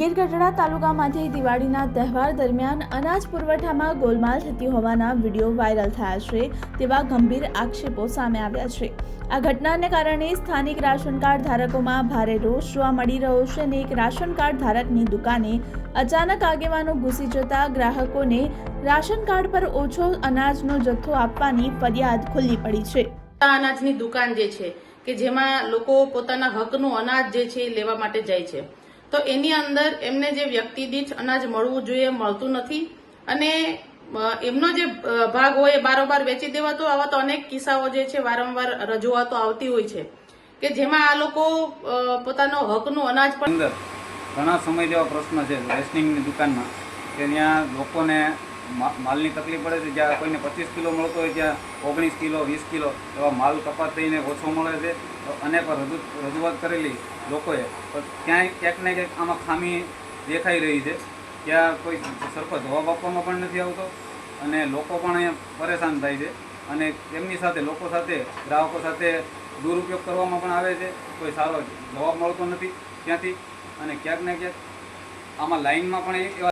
ગીરગઢડા તાલુકામાંથી દિવાળીના તહેવાર દરમિયાન અનાજ પુરવઠામાં ગોલમાલ થતી હોવાના વીડિયો વાયરલ થયા છે તેવા ગંભીર આક્ષેપો સામે આવ્યા છે. આ ઘટનાને કારણે સ્થાનિક રાશન કાર્ડ ધારકોમાં ભારે રોષ જોવા મળી રહ્યો છે અને એક રાશન કાર્ડ ધારકની દુકાને અચાનક આગેવાનો ઘૂસી જતા ગ્રાહકોને રાશન કાર્ડ પર ઓછો અનાજનો જથ્થો આપવાની ફરિયાદ ખુલ્લી પડી છે. અનાજની દુકાન જે છે કે જેમાં લોકો પોતાના હકનું અનાજ જે છે લેવા માટે જાય છે. તો એની અંદર એમને જે વ્યક્તિ દીઠ અનાજ મળવું જોઈએ મળતું નથી. અને એમનો જે ભાગ હોય એ બારોબાર વેચી દેવાતો આવા તો અનેક કિસ્સાઓ જે છે વારંવાર રજૂઆતો આવતી હોય છે. કે જેમાં આ લોકો પોતાનો હકનું અનાજ પણ ઘણા સમય જેવા પ્રશ્ન છે, રેશનિંગની દુકાનમાં, કે ત્યાં લોકોને માલની તકલીફ પડે છે, જ્યાં કોઈને પચીસ કિલો મળતો હોય, ત્યાં ઓગણીસ કિલો, વીસ કિલો એવા માલ કપાત થઈને ઓછો મળે છે. અને અનેક રજૂ, રજૂઆત કરેલી લોકોએ. પણ ક્યાંય ક્યાંક ને ક્યાંક આમાં ખામી દેખાઈ રહી છે. ત્યાં કોઈ સરખો જવાબ આપવામાં પણ નથી આવતો અને લોકો પણ અહીંયા પરેશાન થાય છે. અને તેમની સાથે, લોકો સાથે, ગ્રાહકો સાથે દુરુપયોગ કરવામાં પણ આવે છે. કોઈ સારો જવાબ મળતો નથી ત્યાંથી. અને ક્યાંક ને ક્યાંક આમાં લાઈનમાં પણ એવા